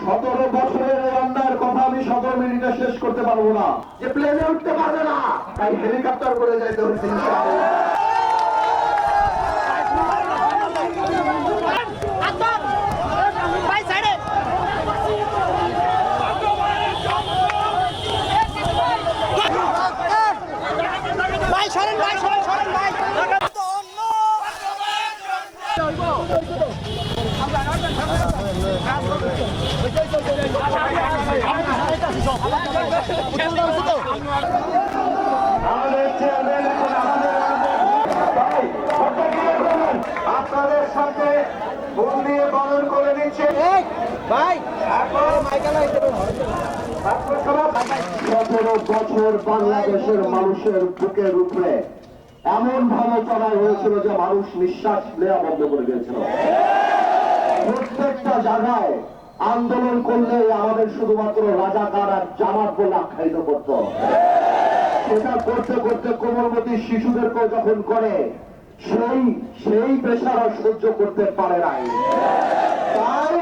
সতেরো বছরের রান্নার কথা আমি সতেরো মিনিটে শেষ করতে পারব না। যে প্লেনে উঠতে পারবে না। তাই হেলিকপ্টার করে যাইতে হচ্ছে ইনশাআল্লাহ। ভাই সাইডে ভাই সরেন ভাই সরেন সরেন ভাই আমাদের চেয়ারম্যান এখন আমাদের ভাই, ওটা কি করবেন? আপনাদের সাথে ফুল দিয়ে বরণ করে নিচ্ছে ভাই সতেরো বছর বাংলাদেশের মানুষের বুকের উপরে এমন ভাবে চড়াই হয়েছিল যে মানুষ নিঃশ্বাস নেওয়া বন্ধ করে দিয়েছিল। প্রত্যেকটা জায়গায় আন্দোলন করলে আমাদের শুধুমাত্র রাজাকার আর জামাত বলে আখ্যায়িত করত। সেটা করতে করতে কোমলমতি শিশুদেরকেও যখন করে, সেই সেই পেশারা সহ্য করতে পারে নাই। তাই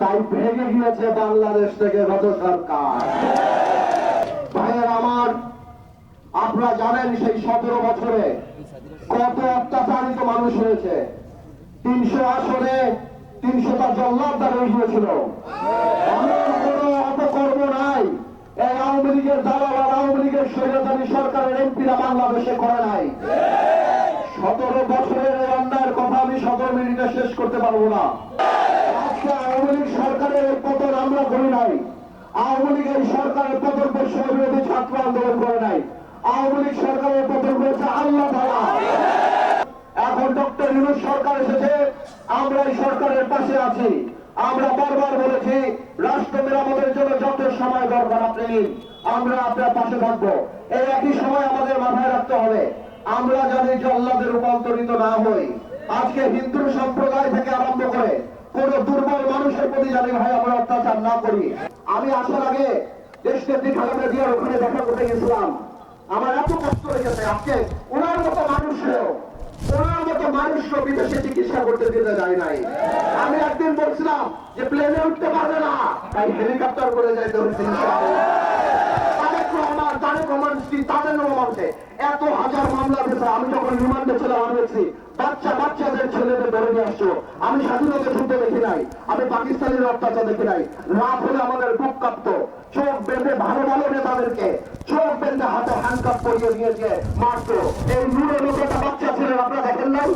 তাই ভেঙে গিয়েছে বাংলাদেশ থেকে গত সরকার। ভাইয়ের আমার, আপনারা জানেন সেই সতেরো বছরে কত অত্যাচারিত মানুষ হয়েছে। তিনশো আসনে তিনশোটা জল্লাদার হয়ে গিয়েছিল এমন কোন অপকর্ম নাই। এই আওয়ামী লীগের দালাল আর আওয়ামী লীগের স্বৈরাচারী সরকারের এমপিরা বাংলাদেশে করে নাই। সতেরো বছরের এই অন্যায়ের কথা আমি সতেরো মিনিটে শেষ করতে পারব না। আজকে আওয়ামী লীগ সরকারের পতন আমরা করি নাই। আওয়ামী লীগের সরকারের পতন বিরোধী ছাত্র আন্দোলন করে নাই। আওয়ামী লীগ সরকারের পতন করেছে সরকার এসেছে আমরা এই সরকারের পাশে আছি। আমরা বারবার বলেছি, রাষ্ট্র মেরামতের জন্য যত সময় দরকার আপনি নিন, আমরা আপনার পাশে থাকব। এই একই সময় আমাদের মাথায় রাখতে হবে, আমরা যাতে জল্লাদের রূপান্তরিত না হই। আজকে হিন্দু সম্প্রদায় থেকে আরম্ভ করে কোন দুর্বল মানুষের প্রতি জানি ভাই আমরা অত্যাচার না করি। আমি আসার আগে দেশ নেত্রী খালেদা জিয়ার ওখানে দেখা করতে গেছিলাম। আমার এত কষ্ট লেগেছে, আজকে ওনার মতো মানুষেও মানুষও বিদেশে চিকিৎসা করতে দিতে যায় নাই। আমি একদিন বলছিলাম যে প্লেনে উঠতে পারবে না। তাই হেলিকপ্টার করে যাইতে হচ্ছে স্বাধীনতা দেখি নাই, আমি পাকিস্তানের অত্যাচার দেখি নাই। রাত হলে আমাদের বুক চোখ বেঁধে ভালো ভালো নেতাদেরকে, চোখ বেঁধে হাতে হ্যান্ডকাপ পরিয়ে নিয়ে মারতো। এই আপনারা দেখেন নাই